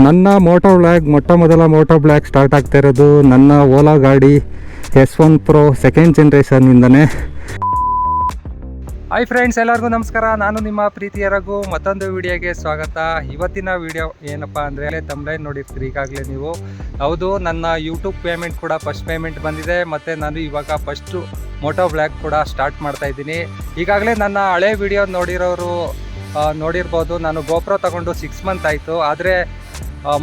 ನನ್ನ ಮೋಟೋ ಬ್ಲ್ಯಾಗ್ ಮೊಟ್ಟ ಮೊದಲ ಮೋಟೋ ಬ್ಲ್ಯಾಕ್ ಸ್ಟಾರ್ಟ್ ಆಗ್ತಾ ಇರೋದು ನನ್ನ ಓಲಾ ಗಾಡಿ ಎಸ್ ಒನ್ ಪ್ರೋ ಸೆಕೆಂಡ್ ಜನ್ರೇಷನ್ನಿಂದನೇ ಹಾಯ್ ಫ್ರೆಂಡ್ಸ್ ಎಲ್ಲರಿಗೂ ನಮಸ್ಕಾರ. ನಾನು ನಿಮ್ಮ ಪ್ರೀತಿಯ ರಘು. ಮತ್ತೊಂದು ವಿಡಿಯೋಗೆ ಸ್ವಾಗತ. ಇವತ್ತಿನ ವಿಡಿಯೋ ಏನಪ್ಪ ಅಂದರೆ ತಮ್ಲೈನ್ ನೋಡಿರ್ತೀರಿ ಈಗಾಗಲೇ ನೀವು. ಹೌದು, ನನ್ನ ಯೂಟ್ಯೂಬ್ ಪೇಮೆಂಟ್ ಕೂಡ ಫಸ್ಟ್ ಪೇಮೆಂಟ್ ಬಂದಿದೆ. ಮತ್ತು ನಾನು ಇವಾಗ ಫಸ್ಟು ಮೋಟೋ ಬ್ಲ್ಯಾಗ್ ಕೂಡ ಸ್ಟಾರ್ಟ್ ಮಾಡ್ತಾ ಇದ್ದೀನಿ. ಈಗಾಗಲೇ ನನ್ನ ಹಳೆ ವಿಡಿಯೋ ನೋಡಿರೋರು ನೋಡಿರ್ಬೋದು. ನಾನು ಗೋಪ್ರೋ ತಗೊಂಡು ಸಿಕ್ಸ್ ಮಂತ್ ಆಯಿತು. ಆದರೆ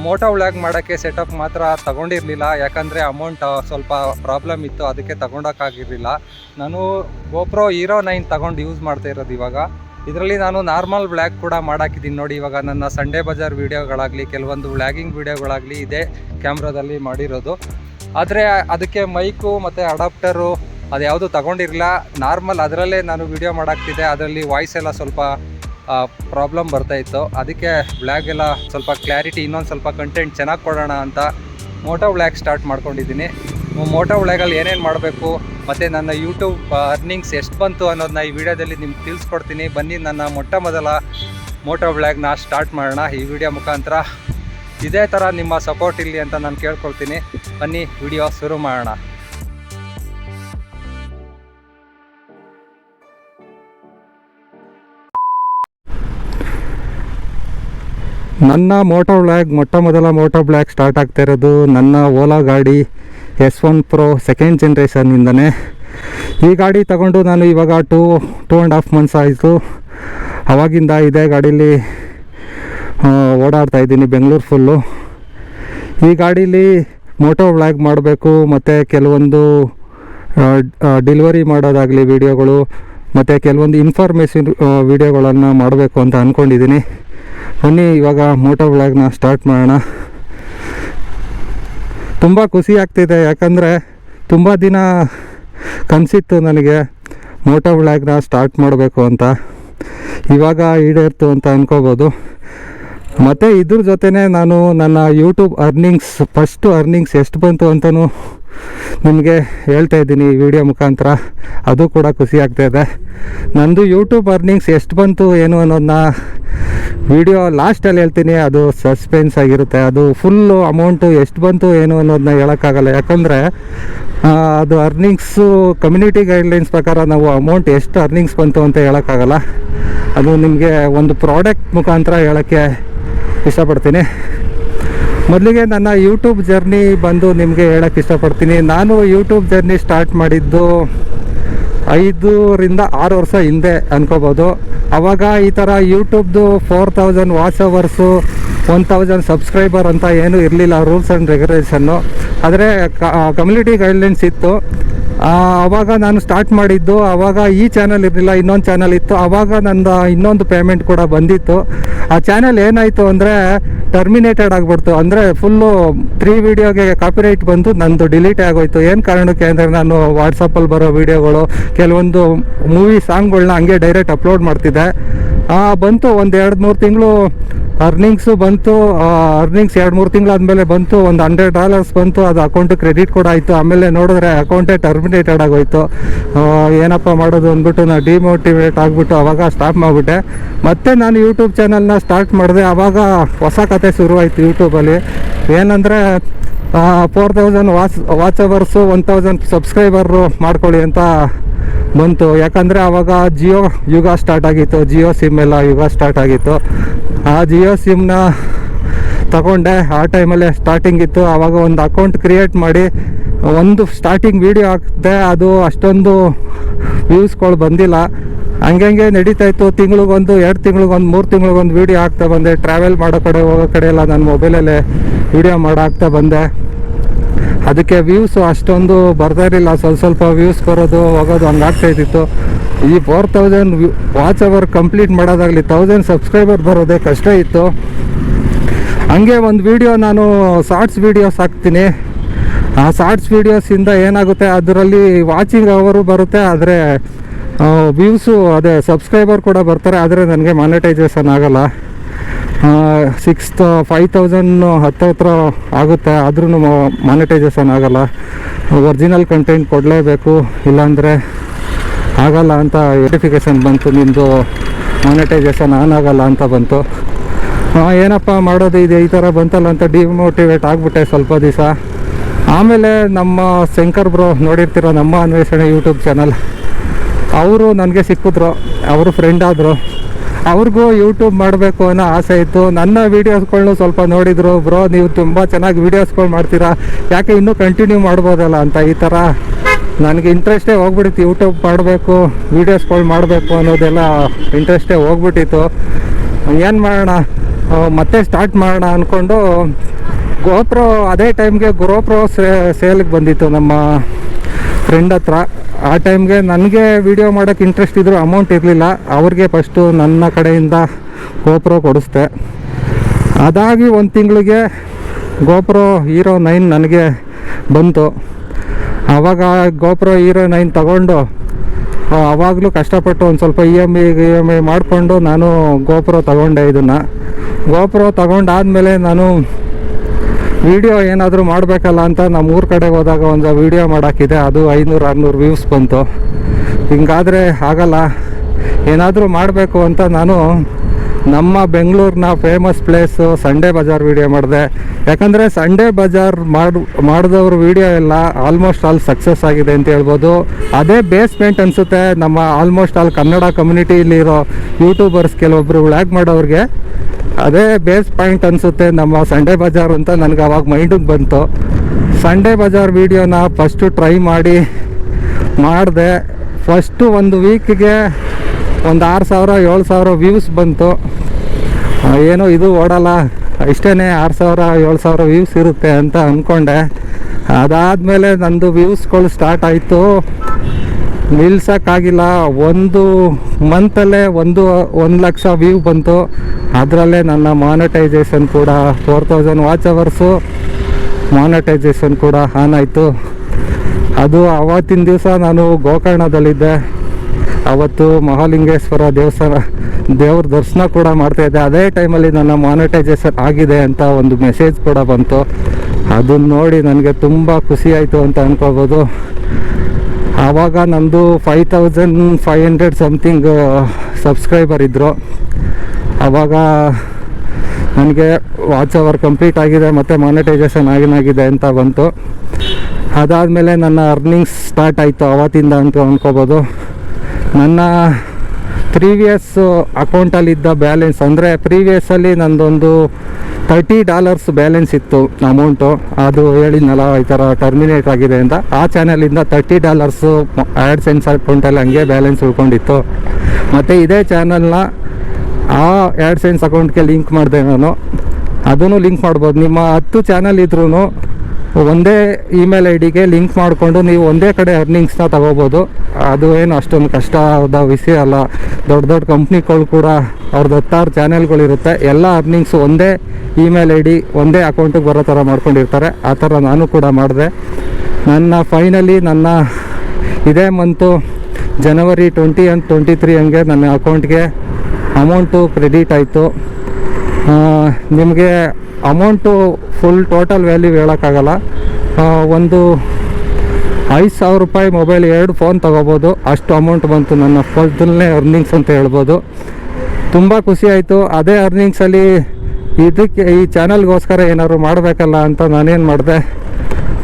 ಮೋಟೋ ವ್ಲಾಗ್ ಮಾಡೋಕ್ಕೆ ಸೆಟಪ್ ಮಾತ್ರ ತಗೊಂಡಿರಲಿಲ್ಲ. ಯಾಕಂದರೆ ಅಮೌಂಟ್ ಸ್ವಲ್ಪ ಪ್ರಾಬ್ಲಮ್ ಇತ್ತು, ಅದಕ್ಕೆ ತಗೊಂಡೋಕ್ಕಾಗಿರಲಿಲ್ಲ. ನಾನು ಗೋಪ್ರೋ ಹೀರೋ ನೈನ್ ತಗೊಂಡು ಯೂಸ್ ಮಾಡ್ತಾ ಇರೋದು ಇವಾಗ. ಇದರಲ್ಲಿ ನಾನು ನಾರ್ಮಲ್ ವ್ಲಾಗ್ ಕೂಡ ಮಾಡಾಕಿದ್ದೀನಿ ನೋಡಿ ಇವಾಗ. ನನ್ನ ಸಂಡೇ ಬಜಾರ್ ವೀಡಿಯೋಗಳಾಗಲಿ ಕೆಲವೊಂದು ವ್ಲಾಗಿಂಗ್ ವೀಡಿಯೋಗಳಾಗಲಿ ಇದೇ ಕ್ಯಾಮ್ರಾದಲ್ಲಿ ಮಾಡಿರೋದು. ಆದರೆ ಅದಕ್ಕೆ ಮೈಕು ಮತ್ತು ಅಡಾಪ್ಟರು ಅದು ಯಾವುದು ತಗೊಂಡಿರಲಿಲ್ಲ. ನಾರ್ಮಲ್ ಅದರಲ್ಲೇ ನಾನು ವೀಡಿಯೋ ಮಾಡಾಕ್ತಿದ್ದೆ. ಅದರಲ್ಲಿ ವಾಯ್ಸ್ ಎಲ್ಲ ಸ್ವಲ್ಪ ಪ್ರಾಬ್ಲಮ್ ಬರ್ತಾ ಇತ್ತು. ಅದಕ್ಕೆ ಬ್ಲ್ಯಾಗ್ ಎಲ್ಲ ಸ್ವಲ್ಪ ಕ್ಲಾರಿಟಿ ಇನ್ನೊಂದು ಸ್ವಲ್ಪ ಕಂಟೆಂಟ್ ಚೆನ್ನಾಗಿ ಕೊಡೋಣ ಅಂತ ಮೋಟೋ ಬ್ಲ್ಯಾಗ್ ಸ್ಟಾರ್ಟ್ ಮಾಡ್ಕೊಂಡಿದ್ದೀನಿ. ಮೋಟೋ ಬ್ಲ್ಯಾಗಲ್ಲಿ ಏನೇನು ಮಾಡಬೇಕು, ಮತ್ತು ನನ್ನ ಯೂಟ್ಯೂಬ್ ಅರ್ನಿಂಗ್ಸ್ ಎಷ್ಟು ಬಂತು ಅನ್ನೋದನ್ನ ಈ ವಿಡಿಯೋದಲ್ಲಿ ನಿಮ್ಗೆ ತಿಳಿಸ್ಕೊಡ್ತೀನಿ. ಬನ್ನಿ, ನನ್ನ ಮೊಟ್ಟ ಮೊದಲ ಮೋಟೋ ಬ್ಲ್ಯಾಗ್ನ ಸ್ಟಾರ್ಟ್ ಮಾಡೋಣ ಈ ವಿಡಿಯೋ ಮುಖಾಂತರ. ಇದೇ ಥರ ನಿಮ್ಮ ಸಪೋರ್ಟ್ ಇರಲಿ ಅಂತ ನಾನು ಕೇಳ್ಕೊಳ್ತೀನಿ. ಬನ್ನಿ, ವಿಡಿಯೋ ಶುರು ಮಾಡೋಣ. ನನ್ನ ಮೋಟೋ ಬ್ಲ್ಯಾಗ್ ಮೊಟ್ಟ ಮೊದಲ ಮೋಟೋ ಬ್ಲ್ಯಾಕ್ ಸ್ಟಾರ್ಟ್ ಆಗ್ತಾ ಇರೋದು. ನನ್ನ ಓಲಾ ಗಾಡಿ ಎಸ್ ಒನ್ ಪ್ರೋ ಸೆಕೆಂಡ್ ಜನ್ರೇಷನ್ನಿಂದನೇ ಈ ಗಾಡಿ ತಗೊಂಡು ನಾನು ಇವಾಗ two two and half months ಆಯಿತು. ಅವಾಗಿಂದ ಇದೇ ಗಾಡೀಲಿ ಓಡಾಡ್ತಾ ಇದ್ದೀನಿ ಬೆಂಗಳೂರು ಫುಲ್ಲು ಈ ಗಾಡೀಲಿ ಮೋಟೋ ವ್ಲಾಗ್ ಮಾಡಬೇಕು, ಮತ್ತು ಕೆಲವೊಂದು ಡೆಲಿವರಿ ಮಾಡೋದಾಗಲಿ ವೀಡಿಯೋಗಳು ಮತ್ತು ಕೆಲವೊಂದು ಇನ್ಫಾರ್ಮೇಷನ್ ವೀಡಿಯೋಗಳನ್ನು ಮಾಡಬೇಕು ಅಂತ ಅಂದ್ಕೊಂಡಿದ್ದೀನಿ ಬನ್ನಿ, ಇವಾಗ ಮೋಟೋ ಬ್ಲಾಗ್ನ ಸ್ಟಾರ್ಟ್ ಮಾಡೋಣ. ತುಂಬ ಖುಷಿ ಆಗ್ತಿದೆ, ಯಾಕಂದರೆ ತುಂಬ ದಿನ ಕನಸಿತ್ತು ನನಗೆ ಮೋಟೋ ಬ್ಲಾಗ್ನ ಸ್ಟಾರ್ಟ್ ಮಾಡಬೇಕು ಅಂತ. ಇವಾಗ ಈಡೇರ್ತು ಅಂತ ಅಂದ್ಕೋಬೋದು ಮತ್ತು ಇದ್ರ ಜೊತೆನೇ ನಾನು ನನ್ನ ಯೂಟ್ಯೂಬ್ ಅರ್ನಿಂಗ್ಸ್ ಫಸ್ಟು ಅರ್ನಿಂಗ್ಸ್ ಎಷ್ಟು ಬಂತು ಅಂತಲೂ ನಿಮಗೆ ಹೇಳ್ತಾ ಇದ್ದೀನಿ ಈ ವಿಡಿಯೋ ಮುಖಾಂತರ. ಅದು ಕೂಡ ಖುಷಿ ಆಗ್ತಾ ಇದೆ. ನಂದು ಯೂಟ್ಯೂಬ್ ಅರ್ನಿಂಗ್ಸ್ ಎಷ್ಟು ಬಂತು, ಏನು ಅನ್ನೋದನ್ನ ವಿಡಿಯೋ ಲಾಸ್ಟಲ್ಲಿ ಹೇಳ್ತೀನಿ. ಅದು ಸಸ್ಪೆನ್ಸ್ ಆಗಿರುತ್ತೆ. ಅದು ಫುಲ್ಲು ಅಮೌಂಟು ಎಷ್ಟು ಬಂತು, ಏನು ಅನ್ನೋದನ್ನ ಹೇಳೋಕ್ಕಾಗಲ್ಲ. ಯಾಕಂದರೆ ಅದು ಅರ್ನಿಂಗ್ಸು ಕಮ್ಯುನಿಟಿ ಗೈಡ್ಲೈನ್ಸ್ ಪ್ರಕಾರ ನಾವು ಅಮೌಂಟ್ ಎಷ್ಟು ಅರ್ನಿಂಗ್ಸ್ ಬಂತು ಅಂತ ಹೇಳೋಕ್ಕಾಗಲ್ಲ. ಅದು ನಿಮಗೆ ಒಂದು ಪ್ರಾಡಕ್ಟ್ ಮುಖಾಂತರ ಹೇಳೋಕ್ಕೆ ಇಷ್ಟಪಡ್ತೀನಿ. ಮೊದಲಿಗೆ ನನ್ನ ಯೂಟ್ಯೂಬ್ ಜರ್ನಿ ಬಂದು ನಿಮಗೆ ಹೇಳಕ್ಕೆ ಇಷ್ಟಪಡ್ತೀನಿ. ನಾನು ಯೂಟ್ಯೂಬ್ ಜರ್ನಿ ಸ್ಟಾರ್ಟ್ ಮಾಡಿದ್ದು ಐದರಿಂದ ಆರು ವರ್ಷ ಹಿಂದೆ ಅನ್ಕೋಬೋದು. ಆವಾಗ ಈ ಥರ ಯೂಟ್ಯೂಬ್ದು four thousand watch hours one thousand subscriber ಅಂತ ಏನೂ ಇರಲಿಲ್ಲ ರೂಲ್ಸ್ ಆ್ಯಂಡ್ ರೆಗ್ಯುಲೇಷನ್ನು ಆದರೆ ಕಮ್ಯುನಿಟಿ ಗೈಡ್ಲೈನ್ಸ್ ಇತ್ತು. ಆವಾಗ ನಾನು ಸ್ಟಾರ್ಟ್ ಮಾಡಿದ್ದು ಆವಾಗ ಈ ಚಾನಲ್ ಇರಲಿಲ್ಲ, ಇನ್ನೊಂದು ಚಾನಲ್ ಇತ್ತು. ಆವಾಗ ನನ್ನ ಇನ್ನೊಂದು ಪೇಮೆಂಟ್ ಕೂಡ ಬಂದಿತ್ತು. ಆ ಚಾನಲ್ ಏನಾಯಿತು ಅಂದರೆ ಟರ್ಮಿನೇಟೆಡ್ ಆಗಿಬಿಡ್ತು. ಅಂದರೆ ಫುಲ್ಲು ತ್ರೀ ವಿಡಿಯೋಗೆ ಕಾಪಿರೈಟ್ ಬಂದು ನಂದು ಡಿಲೀಟ್ ಆಗೋಯ್ತು. ಏನು ಕಾರಣಕ್ಕೆ ಅಂದರೆ ನಾನು ವಾಟ್ಸಪ್ಪಲ್ಲಿ ಬರೋ ವೀಡಿಯೋಗಳು ಕೆಲವೊಂದು ಮೂವಿ ಸಾಂಗ್ಗಳನ್ನ ಹಂಗೆ ಡೈರೆಕ್ಟ್ ಅಪ್ಲೋಡ್ ಮಾಡ್ತಿದ್ದೆ. ಬಂತು ಒಂದು ಎರಡು ಮೂರು ತಿಂಗಳು ಅರ್ನಿಂಗ್ಸು ಬಂತು ಅರ್ನಿಂಗ್ಸ್ ಎರಡು ಮೂರು ತಿಂಗಳಾದಮೇಲೆ ಬಂತು, ಒಂದು ಹಂಡ್ರೆಡ್ ಡಾಲರ್ಸ್ ಬಂತು, ಅದು ಅಕೌಂಟ್ ಕ್ರೆಡಿಟ್ ಕೂಡ ಆಯಿತು. ಆಮೇಲೆ ನೋಡಿದ್ರೆ ಅಕೌಂಟೇ ಟರ್ಮಿನೇಟೆಡ್ ಆಗೋಯ್ತು. ಏನಪ್ಪ ಮಾಡೋದು ಅಂದ್ಬಿಟ್ಟು ನಾನು ಡಿಮೋಟಿವೇಟ್ ಆಗಿಬಿಟ್ಟು ಅವಾಗ ಸ್ಟಾಪ್ ಮಾಡಿಬಿಟ್ಟೆ. ಮತ್ತೆ ನಾನು ಯೂಟ್ಯೂಬ್ ಚಾನಲ್ನ ಸ್ಟಾರ್ಟ್ ಮಾಡಿದೆ. ಆವಾಗ ಹೊಸ ಕತೆ ಶುರುವಾಯಿತು ಯೂಟ್ಯೂಬಲ್ಲಿ ಏನಂದರೆ four thousand watch watch hours one thousand subscriber ಮಾಡ್ಕೊಳ್ಳಿ ಅಂತ ಬಂತು. ಯಾಕಂದರೆ ಆವಾಗ ಜಿಯೋ ಯುಗ ಸ್ಟಾರ್ಟ್ ಆಗಿತ್ತು. ಜಿಯೋ ಸಿಮ್ ಎಲ್ಲ ಯುಗ ಸ್ಟಾರ್ಟ್ ಆಗಿತ್ತು. ಆ ಜಿಯೋ ಸಿಮ್ನ ತಗೊಂಡೆ. ಆ ಟೈಮಲ್ಲೇ ಸ್ಟಾರ್ಟಿಂಗ್ ಇತ್ತು. ಆವಾಗ ಒಂದು ಅಕೌಂಟ್ ಕ್ರಿಯೇಟ್ ಮಾಡಿ ಒಂದು ಸ್ಟಾರ್ಟಿಂಗ್ ವೀಡಿಯೋ ಹಾಕಿದೆ ಅದು ಅಷ್ಟೊಂದು ವ್ಯೂಸ್ಗಳು ಬಂದಿಲ್ಲ. ಹಂಗಂಗೆ ನಡೀತಾ ಇತ್ತು. ತಿಂಗಳಿಗೊಂದು, ಎರಡು ತಿಂಗಳಿಗೊಂದು, ಮೂರು ತಿಂಗಳಿಗೊಂದು ವೀಡಿಯೋ ಹಾಕ್ತಾ ಬಂದೆ. ಟ್ರಾವೆಲ್ ಮಾಡೋ ಕಡೆ, ಹೋಗೋ ಕಡೆ ಎಲ್ಲ ನಾನು ಮೊಬೈಲಲ್ಲೇ ವೀಡಿಯೋ ಮಾಡಾಕ್ತಾ ಬಂದೆ. ಅದಕ್ಕೆ ವ್ಯೂಸು ಅಷ್ಟೊಂದು ಬರ್ತಾ ಇರಲಿಲ್ಲ. ಸ್ವಲ್ಪ ಸ್ವಲ್ಪ ವ್ಯೂಸ್ ಬರೋದು, ಹೋಗೋದು ಹಂಗಾಗ್ತಾ ಇದ್ದಿತ್ತು. ಈ four thousand watch hour complete ಮಾಡೋದಾಗಲಿ ತೌಸಂಡ್ ಸಬ್ಸ್ಕ್ರೈಬರ್ ಬರೋದೇ ಕಷ್ಟ ಇತ್ತು. ಹಂಗೆ ಒಂದು ವಿಡಿಯೋ ನಾನು ಶಾರ್ಟ್ಸ್ ವೀಡಿಯೋಸ್ ಹಾಕ್ತೀನಿ. ಆ ಶಾರ್ಟ್ಸ್ ವೀಡಿಯೋಸಿಂದ ಏನಾಗುತ್ತೆ, ಅದರಲ್ಲಿ ವಾಚಿಂಗ್ ಅವರು ಬರುತ್ತೆ, ಆದರೆ ವ್ಯೂಸು ಅದೇ ಸಬ್ಸ್ಕ್ರೈಬರ್ ಕೂಡ ಬರ್ತಾರೆ, ಆದರೆ ನನಗೆ ಮಾನಿಟೈಸೇಷನ್ ಆಗಲ್ಲ. ಸಿಕ್ಸ್ ಫೈವ್ ತೌಸಂಡ್ ಹತ್ತು ಹತ್ರ ಆಗುತ್ತೆ ಆದ್ರೂ ಮಾನಿಟೈಸೇಷನ್ ಆಗಲ್ಲ. ಒರಿಜಿನಲ್ ಕಂಟೆಂಟ್ ಕೊಡಲೇಬೇಕು, ಇಲ್ಲಾಂದರೆ ಆಗಲ್ಲ ಅಂತ ನೋಟಿಫಿಕೇಷನ್ ಬಂತು ನಿಮ್ಮದು ಮಾನಿಟೈಸೇಷನ್ ಆನ್ ಆಗಲ್ಲ ಅಂತ ಬಂತು. ಏನಪ್ಪ ಮಾಡೋದು ಇದೆ, ಈ ಥರ ಬಂತಲ್ಲ ಅಂತ ಡಿಮೋಟಿವೇಟ್ ಆಗಿಬಿಟ್ಟೆ ಸ್ವಲ್ಪ ದಿವಸ. ಆಮೇಲೆ ನಮ್ಮ ಶಂಕರ್ ಬ್ರೋ ನೋಡಿರ್ತಿರೋ, ನಮ್ಮ ಅನ್ವೇಷಣೆ ಯೂಟ್ಯೂಬ್ ಚಾನಲ್ ಅವರು ನನಗೆ ಸಿಕ್ಕಿದ್ರು, ಅವರು ಫ್ರೆಂಡ್ ಆದರು. ಅವ್ರಿಗೂ ಯೂಟ್ಯೂಬ್ ಮಾಡಬೇಕು ಅನ್ನೋ ಆಸೆ ಇತ್ತು. ನನ್ನ ವೀಡಿಯೋಸ್ಗಳ್ನು ಸ್ವಲ್ಪ ನೋಡಿದರು. ಬ್ರೋ ನೀವು ತುಂಬ ಚೆನ್ನಾಗಿ ವೀಡಿಯೋಸ್ಗಳು ಮಾಡ್ತೀರಾ. ಯಾಕೆ ಇನ್ನೂ ಕಂಟಿನ್ಯೂ ಮಾಡ್ಬೋದಲ್ಲ ಅಂತ ಈ ಥರ. ನನಗೆ ಇಂಟ್ರೆಸ್ಟೇ ಹೋಗ್ಬಿಟ್ಟಿತ್ತು ಯೂಟ್ಯೂಬ್ ಮಾಡಬೇಕು ವೀಡಿಯೋಸ್ಗಳು ಮಾಡಬೇಕು ಅನ್ನೋದೆಲ್ಲ ಇಂಟ್ರೆಸ್ಟೇ ಹೋಗ್ಬಿಟ್ಟಿತ್ತು. ಏನು ಮಾಡೋಣ ಮತ್ತೆ ಸ್ಟಾರ್ಟ್ ಮಾಡೋಣ ಅಂದ್ಕೊಂಡು ಗೋಪ್ರೋ ಅದೇ ಟೈಮ್ಗೆ ಗೋಪ್ರೋ ಸೇಲ್ಗೆ ಬಂದಿತ್ತು ನಮ್ಮ ಫ್ರೆಂಡ್ ಹತ್ರ. ಆ ಟೈಮ್ಗೆ ನನಗೆ ವಿಡಿಯೋ ಮಾಡೋಕ್ಕೆ ಇಂಟ್ರೆಸ್ಟ್ ಇದ್ದರೂ ಅಮೌಂಟ್ ಇರಲಿಲ್ಲ. ಅವ್ರಿಗೆ ಫಸ್ಟು ನನ್ನ ಕಡೆಯಿಂದ ಗೋಪ್ರೋ ಕೊಡಿಸ್ದೆ. ಅದಾಗಿ ಒಂದು ತಿಂಗಳಿಗೆ ಗೋಪ್ರೋ ಹೀರೋ ನೈನ್ ನನಗೆ ಬಂತು. ಆವಾಗ ಗೋಪ್ರೋ ಹೀರೋ ನೈನ್ ತಗೊಂಡು ಆವಾಗಲೂ ಕಷ್ಟಪಟ್ಟು ಒಂದು ಸ್ವಲ್ಪ E M I E M I ಮಾಡಿಕೊಂಡು ನಾನು ಗೋಪ್ರೋ ತಗೊಂಡೆ ಇದನ್ನು. ಗೋಪ್ರೋ ತಗೊಂಡಾದಮೇಲೆ ನಾನು ವಿಡಿಯೋ ಏನಾದರೂ ಮಾಡಬೇಕಲ್ಲ ಅಂತ ನಮ್ಮ ಊರ ಕಡೆಗೆ ಹೋದಾಗ ಒಂದು ವಿಡಿಯೋ ಮಾಡೋಕ್ಕಿದೆ ಅದು ಐನೂರು, ಆರುನೂರು ವ್ಯೂಸ್ ಬಂತು. ಹಿಂಗಾದರೆ ಆಗಲ್ಲ, ಏನಾದರೂ ಮಾಡಬೇಕು ಅಂತ ನಾನು ನಮ್ಮ ಬೆಂಗಳೂರಿನ famous place Sunday bazaar video ಮಾಡಿದೆ. ಯಾಕಂದರೆ ಸಂಡೇ ಬಜಾರ್ ಮಾಡಿ, ಮಾಡಿದವ್ರ ವಿಡಿಯೋ ಎಲ್ಲ ಆಲ್ಮೋಸ್ಟ್ ಆಲ್ ಸಕ್ಸಸ್ ಆಗಿದೆ ಅಂತ ಹೇಳ್ಬೋದು. ಅದೇ ಬೇಸ್ಮೆಂಟ್ ಅನಿಸುತ್ತೆ ನಮ್ಮ ಆಲ್ಮೋಸ್ಟ್ ಆಲ್ ಕನ್ನಡ ಕಮ್ಯುನಿಟಿಲಿರೋ ಯೂಟ್ಯೂಬರ್ಸ್ ಕೆಲವೊಬ್ಬರು ವ್ಲಾಗ್ ಮಾಡೋರಿಗೆ. ಅದೇ ಬೇಸ್ ಪಾಯಿಂಟ್ ಅನಿಸುತ್ತೆ ನಮ್ಮ ಸಂಡೇ ಬಜಾರ್ ಅಂತ ನನಗೆ ಅವಾಗ ಮೈಂಡಿಗೆ ಬಂತು. ಸಂಡೇ ಬಜಾರ್ ವೀಡಿಯೋನ ಫಸ್ಟು ಟ್ರೈ ಮಾಡಿ, ಮಾಡಿದೆ. ಫಸ್ಟು ಒಂದು ವೀಕಿಗೆ ಒಂದು ಆರು ಸಾವಿರ, ಏಳು ಸಾವಿರ ವ್ಯೂಸ್ ಬಂತು. ಏನು ಇದು ಓಡಲ್ಲ. ಇಷ್ಟೇ ಆರು ಸಾವಿರ, ಏಳು ಸಾವಿರ ವ್ಯೂಸ್ ಇರುತ್ತೆ ಅಂತ ಅಂದ್ಕೊಂಡೆ ಅದಾದಮೇಲೆ ನಂದು ವ್ಯೂಸ್ಗಳು ಸ್ಟಾರ್ಟ್ ಆಯಿತು. ನಿಲ್ಸೋಕ್ಕಾಗಿಲ್ಲ. ಒಂದು ಮಂತಲ್ಲೇ ಒಂದು ಒಂದು ಲಕ್ಷ ವ್ಯೂ ಬಂತು. ಅದರಲ್ಲೇ ನನ್ನ ಮಾನಿಟೈಸೇಷನ್ ಕೂಡ four thousand watch hours monetisation ಕೂಡ ಆನ್ ಆಯಿತು. ಅದು ಅವತ್ತಿನ ದಿವಸ ನಾನು ಗೋಕರ್ಣದಲ್ಲಿದ್ದೆ. ಅವತ್ತು ಮಹಾಲಿಂಗೇಶ್ವರ ದೇವಸ್ಥಾನ, ದೇವ್ರ ದರ್ಶನ ಕೂಡ ಮಾಡ್ತಾಯಿದ್ದೆ ಅದೇ ಟೈಮಲ್ಲಿ ನನ್ನ ಮಾನಿಟೈಸೇಷನ್ ಆಗಿದೆ ಅಂತ ಒಂದು ಮೆಸೇಜ್ ಕೂಡ ಬಂತು. ಅದನ್ನ ನೋಡಿ ನನಗೆ ತುಂಬ ಖುಷಿ ಆಯಿತು ಅಂತ ಅನ್ಕೋಬೋದು. ಆವಾಗ ನಮ್ಮದು five thousand five hundred something subscriber ಇದ್ದರು ಆವಾಗ ನನಗೆ ವಾಚ್ ಅವರ್ ಕಂಪ್ಲೀಟ್ ಆಗಿದೆ ಮತ್ತು ಮಾನಿಟೈಸೇಷನ್ ಆಗಿನಾಗಿದೆ ಅಂತ ಬಂತು. ಅದಾದಮೇಲೆ ನನ್ನ ಅರ್ನಿಂಗ್ಸ್ ಸ್ಟಾರ್ಟ್ ಆಯಿತು ಅವತ್ತಿಂದ ಅಂತ ಅಂದ್ಕೋಬೋದು ನನ್ನ ಪ್ರೀವಿಯಸ್ ಅಕೌಂಟಲ್ಲಿದ್ದ ಬ್ಯಾಲೆನ್ಸ್ ಅಂದರೆ ಪ್ರೀವಿಯಸ್ಸಲ್ಲಿ ನಂದೊಂದು ತರ್ಟಿ ಡಾಲರ್ಸ್ ಬ್ಯಾಲೆನ್ಸ್ ಇತ್ತು ಅಮೌಂಟು ಅದು ಹೇಳಿದ್ನಲ್ಲ ಈ ಥರ ಟರ್ಮಿನೇಟ್ ಆಗಿದೆ ಅಂತ. ಆ ಚಾನಲಿಂದ ತರ್ಟಿ ಡಾಲರ್ಸು ಆ್ಯಡ್ ಸೆನ್ಸ್ ಅಕೌಂಟಲ್ಲಿ ಹಂಗೆ ಬ್ಯಾಲೆನ್ಸ್ ಉಳ್ಕೊಂಡಿತ್ತು. ಮತ್ತು ಇದೇ ಚಾನಲ್ನ ಆ ಆ್ಯಡ್ ಸೆನ್ಸ್ ಅಕೌಂಟ್ಗೆ ಲಿಂಕ್ ಮಾಡಿದೆ ನಾನು. ಅದನ್ನು ಲಿಂಕ್ ಮಾಡ್ಬೋದು. ನಿಮ್ಮ ಹತ್ತು ಚಾನಲ್ ಇದ್ರೂ ಒಂದೇ ಇಮೇಲ್ ಐ ಡಿಗೆ ಲಿಂಕ್ ಮಾಡಿಕೊಂಡು ನೀವು ಒಂದೇ ಕಡೆ ಅರ್ನಿಂಗ್ಸ್ನ ತಗೋಬೋದು. ಅದು ಏನು ಅಷ್ಟೊಂದು ಕಷ್ಟದ ವಿಷಯ ಅಲ್ಲ. ದೊಡ್ಡ ದೊಡ್ಡ ಕಂಪ್ನಿಗಳು ಕೂಡ ಅವ್ರದ್ದು ಹತ್ತಾರು ಚಾನೆಲ್ಗಳಿರುತ್ತೆ ಎಲ್ಲ ಅರ್ನಿಂಗ್ಸು ಒಂದೇ ಇಮೇಲ್ ಐ ಡಿ ಒಂದೇ ಅಕೌಂಟಿಗೆ ಬರೋ ಥರ ಮಾಡ್ಕೊಂಡಿರ್ತಾರೆ. ಆ ಥರ ನಾನು ಕೂಡ ಮಾಡಿದೆ. ನನ್ನ ಫೈನಲಿ ನನ್ನ ಇದೇ month January twenty and twenty three ಹಂಗೆ ನನ್ನ ಅಕೌಂಟ್ಗೆ ಅಮೌಂಟು ಕ್ರೆಡಿಟ್ ಆಯಿತು. ನಿಮಗೆ ಅಮೌಂಟು ಫುಲ್ ಟೋಟಲ್ ವ್ಯಾಲ್ಯೂ ಹೇಳೋಕ್ಕಾಗಲ್ಲ. ಒಂದು ಐದು ಸಾವಿರ ರೂಪಾಯಿ ಮೊಬೈಲ್ ಎರಡು ಫೋನ್ ತೊಗೋಬೋದು. ಅಷ್ಟು ಅಮೌಂಟ್ ಬಂತು ನನ್ನ ಫಸ್ಟ್ನೇ ಅರ್ನಿಂಗ್ಸ್ ಅಂತ ಹೇಳ್ಬೋದು. ತುಂಬ ಖುಷಿ ಆಯಿತು. ಅದೇ ಅರ್ನಿಂಗ್ಸಲ್ಲಿ ಇದಕ್ಕೆ ಈ ಚಾನಲ್ಗೋಸ್ಕರ ಏನಾದ್ರು ಮಾಡಬೇಕಲ್ಲ ಅಂತ ನಾನೇನು ಮಾಡಿದೆ.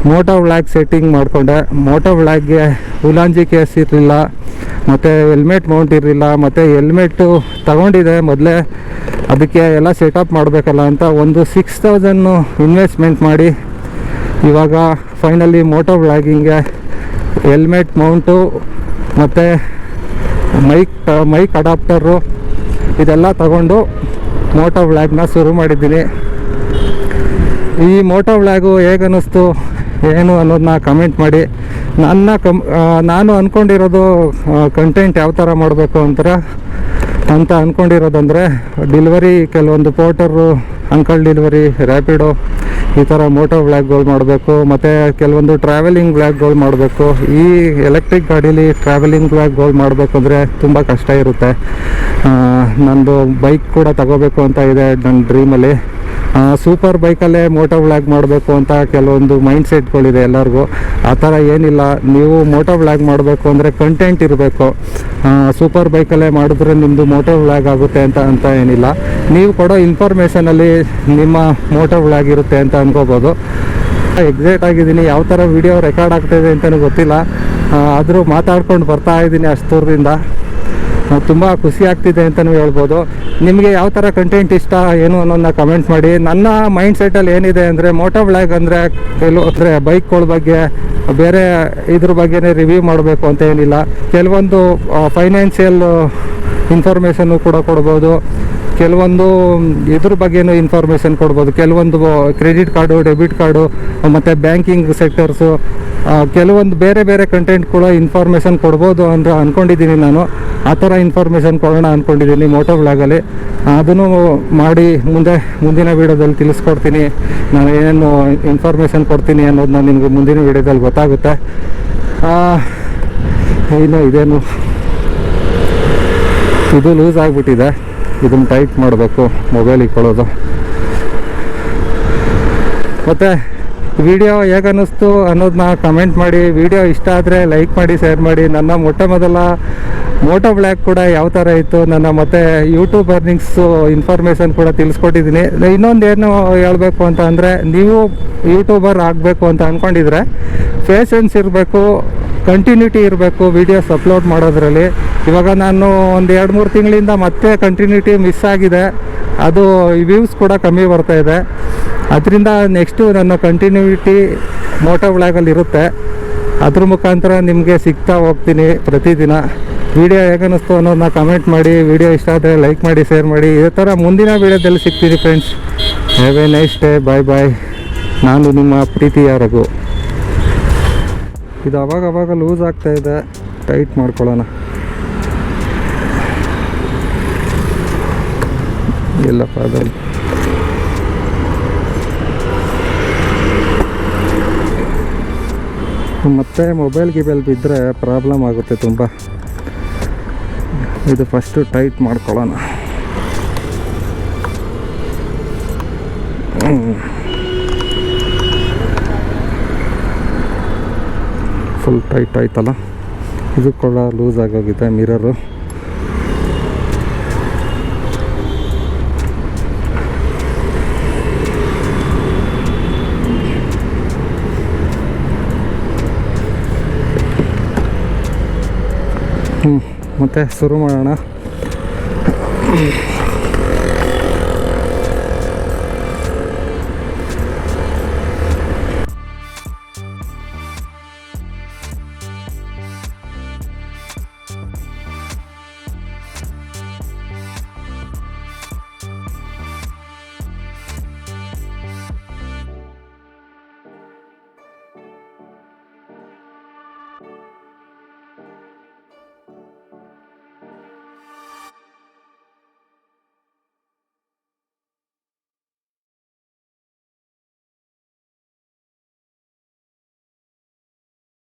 ಮೋಟೋ ವ್ಲಾಗ್ ಸೆಟ್ಟಿಂಗ್ ಮಾಡಿಕೊಂಡೆ. ಮೋಟೋ ವ್ಲಾಗ್ಗೆ ಉಲಾಂಜಿ ಕೇಸ್ ಇರಲಿಲ್ಲ. ಮತ್ತು ಹೆಲ್ಮೆಟ್ ಮೌಂಟ್ ಇರಲಿಲ್ಲ. ಮತ್ತು ಹೆಲ್ಮೆಟ್ಟು ತಗೊಂಡಿದೆ ಮೊದಲೇ. ಅದಕ್ಕೆ ಎಲ್ಲ ಸೆಟಪ್ ಮಾಡಬೇಕಲ್ಲ ಅಂತ ಒಂದು ಸಿಕ್ಸ್ ತೌಸಂಡು ಇನ್ವೆಸ್ಟ್ಮೆಂಟ್ ಮಾಡಿ ಇವಾಗ ಫೈನಲಿ ಮೋಟರ್ ವ್ಲಾಗಿಂಗ್ಗೆ ಹೆಲ್ಮೆಟ್ ಮೌಂಟು ಮತ್ತು ಮೈಕ್ ಮೈಕ್ ಅಡಾಪ್ಟರು ಇದೆಲ್ಲ ತಗೊಂಡು ಮೋಟೋ ವ್ಲಾಗ್ನ ಶುರು ಮಾಡಿದ್ದೀನಿ. ಈ ಮೋಟೋ ವ್ಲಾಗು ಹೇಗೆ ಅನ್ನಿಸ್ತು ಏನು ಅನ್ನೋದನ್ನ ಕಮೆಂಟ್ ಮಾಡಿ. ನನ್ನ ಕಮ್ ನಾನು ಅಂದ್ಕೊಂಡಿರೋದು ಕಂಟೆಂಟ್ ಯಾವ ಥರ ಮಾಡಬೇಕು ಅಂತಾರೆ? ಅಂತ ಅಂದ್ಕೊಂಡಿರೋದಂದರೆ ಡಿಲಿವರಿ ಕೆಲವೊಂದು ಪೋರ್ಟರು ಅಂಕಲ್ ಡಿಲಿವರಿ ರ್ಯಾಪಿಡೋ ಈ ಥರ ಮೋಟೋ ವ್ಲಾಗ್ಗಳು ಮಾಡಬೇಕು, ಮತ್ತು ಕೆಲವೊಂದು ಟ್ರಾವೆಲಿಂಗ್ ವ್ಲಾಗ್ಗಳು ಮಾಡಬೇಕು. ಈ ಎಲೆಕ್ಟ್ರಿಕ್ ಗಾಡೀಲಿ ಟ್ರಾವೆಲಿಂಗ್ ವ್ಲಾಗ್ಗಳು ಮಾಡಬೇಕು ಅಂದರೆ ತುಂಬ ಕಷ್ಟ ಇರುತ್ತೆ. ನಂದು ಬೈಕ್ ಕೂಡ ತಗೋಬೇಕು ಅಂತ ಇದೆ ನನ್ನ ಡ್ರೀಮಲ್ಲಿ ಸೂಪರ್ ಬೈಕಲ್ಲೇ ಮೋಟೋ ಬ್ಲಾಗ್ ಮಾಡಬೇಕು ಅಂತ ಕೆಲವೊಂದು ಮೈಂಡ್ ಸೆಟ್ಗಳಿದೆ ಎಲ್ಲರಿಗೂ. ಆ ಥರ ಏನಿಲ್ಲ. ನೀವು ಮೋಟೋ ಬ್ಲಾಗ್ ಮಾಡಬೇಕು ಅಂದರೆ ಕಂಟೆಂಟ್ ಇರಬೇಕು. ಸೂಪರ್ ಬೈಕಲ್ಲೇ ಮಾಡಿದ್ರೆ ನಿಮ್ಮದು ಮೋಟೋ ಬ್ಲಾಗ್ ಆಗುತ್ತೆ ಅಂತ ಅಂತ ಏನಿಲ್ಲ. ನೀವು ಕೊಡೋ ಇನ್ಫಾರ್ಮೇಷನಲ್ಲಿ ನಿಮ್ಮ ಮೋಟೋ ಬ್ಲಾಗ್ ಇರುತ್ತೆ ಅಂತ ಅನ್ಕೋಬೋದು. ಎಕ್ಸೈಟ್ ಆಗಿದ್ದೀನಿ. ಯಾವ ಥರ ವಿಡಿಯೋ ರೆಕಾರ್ಡ್ ಆಗ್ತಾಯಿದೆ ಅಂತಲೂ ಗೊತ್ತಿಲ್ಲ. ಆದರೂ ಮಾತಾಡ್ಕೊಂಡು ಬರ್ತಾ ಇದ್ದೀನಿ ಅಷ್ಟು ದೂರದಿಂದ ತುಂಬ ಖುಷಿ ಆಗ್ತಿದೆ ಅಂತಲೂ ಹೇಳ್ಬೋದು. ನಿಮಗೆ ಯಾವ ಥರ ಕಂಟೆಂಟ್ ಇಷ್ಟ, ಏನು ಅನ್ನೋದನ್ನ ಕಮೆಂಟ್ ಮಾಡಿ. ನನ್ನ ಮೈಂಡ್ ಸೆಟ್ಟಲ್ಲಿ ಏನಿದೆ ಅಂದರೆ ಮೋಟೋ ಬ್ಲಾಗ್ ಅಂದರೆ ಕೆಲವು, ಅಂದರೆ ಬೈಕ್ಗಳ ಬಗ್ಗೆ, ಬೇರೆ ಇದ್ರ ಬಗ್ಗೆನೇ ರಿವ್ಯೂ ಮಾಡಬೇಕು ಅಂತ ಏನಿಲ್ಲ. ಕೆಲವೊಂದು ಫೈನಾನ್ಷಿಯಲ್ ಇನ್ಫಾರ್ಮೇಷನ್ನು ಕೂಡ ಕೊಡ್ಬೋದು. ಕೆಲವೊಂದು, ಇದ್ರ ಬಗ್ಗೆನೂ ಇನ್ಫಾರ್ಮೇಷನ್ ಕೊಡ್ಬೋದು. ಕೆಲವೊಂದು ಕ್ರೆಡಿಟ್ ಕಾರ್ಡು ಡೆಬಿಟ್ ಕಾರ್ಡು ಮತ್ತು ಬ್ಯಾಂಕಿಂಗ್ ಸೆಕ್ಟರ್ಸು ಕೆಲವೊಂದು ಬೇರೆ ಬೇರೆ ಕಂಟೆಂಟ್ ಕೂಡ ಇನ್ಫಾರ್ಮೇಷನ್ ಕೊಡ್ಬೋದು ಅಂತ ಅಂದ್ಕೊಂಡಿದ್ದೀನಿ ನಾನು. ಆ ಥರ ಇನ್ಫಾರ್ಮೇಷನ್ ಕೊಡೋಣ ಅಂದ್ಕೊಂಡಿದ್ದೀನಿ ಮೋಟೋ ಬ್ಲಾಗಲ್ಲಿ ಅದನ್ನು ಮಾಡಿ ಮುಂದೆ, ಮುಂದಿನ ವೀಡಿಯೋದಲ್ಲಿ ತಿಳಿಸ್ಕೊಡ್ತೀನಿ. ನಾನು ಏನೇನು ಇನ್ಫಾರ್ಮೇಷನ್ ಕೊಡ್ತೀನಿ ಅನ್ನೋದನ್ನ ನಿಮಗೆ ಮುಂದಿನ ವೀಡಿಯೋದಲ್ಲಿ ಗೊತ್ತಾಗುತ್ತೆ. ಇನ್ನು ಇದೇನು? ಇದು ಲೂಸ್ ಆಗಿಬಿಟ್ಟಿದೆ. ಇದನ್ನು ಟೈಟ್ ಮಾಡಬೇಕು ಮೊಬೈಲ್ ಇಕ್ಕೊಳ್ಳೋದು ಮತ್ತು ವಿಡಿಯೋ ಹೇಗೆ ಅನ್ನಿಸ್ತು ಅನ್ನೋದನ್ನ ಕಮೆಂಟ್ ಮಾಡಿ. ವಿಡಿಯೋ ಇಷ್ಟ ಆದರೆ ಲೈಕ್ ಮಾಡಿ ಶೇರ್ ಮಾಡಿ. ನನ್ನ ಮೊಟ್ಟ ಮೊದಲ ಮೋಟೋ ಬ್ಲ್ಯಾಕ್ ಕೂಡ ಯಾವ ಥರ ಇತ್ತು, ನನ್ನ ಮತ್ತು ಯೂಟ್ಯೂಬ್ ಅರ್ನಿಂಗ್ಸು ಇನ್ಫಾರ್ಮೇಷನ್ ಕೂಡ ತಿಳಿಸ್ಕೊಟ್ಟಿದ್ದೀನಿ. ಇನ್ನೊಂದು ಏನು ಹೇಳಬೇಕು ಅಂತ ಅಂದರೆ, ನೀವು ಯೂಟ್ಯೂಬರ್ ಆಗಬೇಕು ಅಂತ ಅಂದ್ಕೊಂಡಿದ್ರೆ ಪೇಷನ್ಸ್ ಇರಬೇಕು ಕಂಟಿನ್ಯೂಟಿ ಇರಬೇಕು ವೀಡಿಯೋಸ್ ಅಪ್ಲೋಡ್ ಮಾಡೋದ್ರಲ್ಲಿ. ಇವಾಗ ನಾನು ಒಂದು ಎರಡು ಮೂರು ತಿಂಗಳಿಂದ ಮತ್ತೆ ಕಂಟಿನ್ಯೂಟಿ ಮಿಸ್ ಆಗಿದೆ. ಅದು ವ್ಯೂವ್ಸ್ ಕೂಡ ಕಮ್ಮಿ ಬರ್ತಾ ಇದೆ. ಅದರಿಂದ ನೆಕ್ಸ್ಟು ನನ್ನ ಕಂಟಿನ್ಯೂಟಿ ಮೋಟೋ ವ್ಲಾಗಲ್ಲಿ ಇರುತ್ತೆ. ಅದ್ರ ಮುಖಾಂತರ ನಿಮಗೆ ಸಿಗ್ತಾ ಹೋಗ್ತೀನಿ ಪ್ರತಿದಿನ. ವಿಡಿಯೋ ಹೇಗನ್ನಿಸ್ತು ಅನ್ನೋದನ್ನ ಕಮೆಂಟ್ ಮಾಡಿ ವಿಡಿಯೋ ಇಷ್ಟ ಆದರೆ ಲೈಕ್ ಮಾಡಿ ಶೇರ್ ಮಾಡಿ. ಇದೇ ಥರ ಮುಂದಿನ ವೀಡಿಯೋದಲ್ಲಿ ಸಿಗ್ತೀನಿ friends have a nice day bye bye ನಾನು ನಿಮ್ಮ ಪ್ರೀತಿಯ ರಘು. ಇದು ಅವಾಗ ಅವಾಗ ಲೂಸ್ ಆಗ್ತಾ ಇದೆ. ಟೈಟ್ ಮಾಡ್ಕೊಳ್ಳೋಣ. ಇಲ್ಲಪ್ಪ ಅದಲ್ಲಿ ಮತ್ತೆ ಮೊಬೈಲ್ ಗಿಬೈಲ್ ಬಿದ್ದರೆ ಪ್ರಾಬ್ಲಮ್ ಆಗುತ್ತೆ ತುಂಬ. ಇದು ಫಸ್ಟು ಟೈಟ್ ಮಾಡ್ಕೊಳ್ಳೋಣ. ಫುಲ್ ಟೈಟ್ ಆಯ್ತಲ್ಲ? ಇದು ಕೂಡ ಲೂಸ್ ಆಗೋಗಿದೆ ಮಿರರು ಮತ್ತೆ ಶುರು ಮಾಡೋಣ.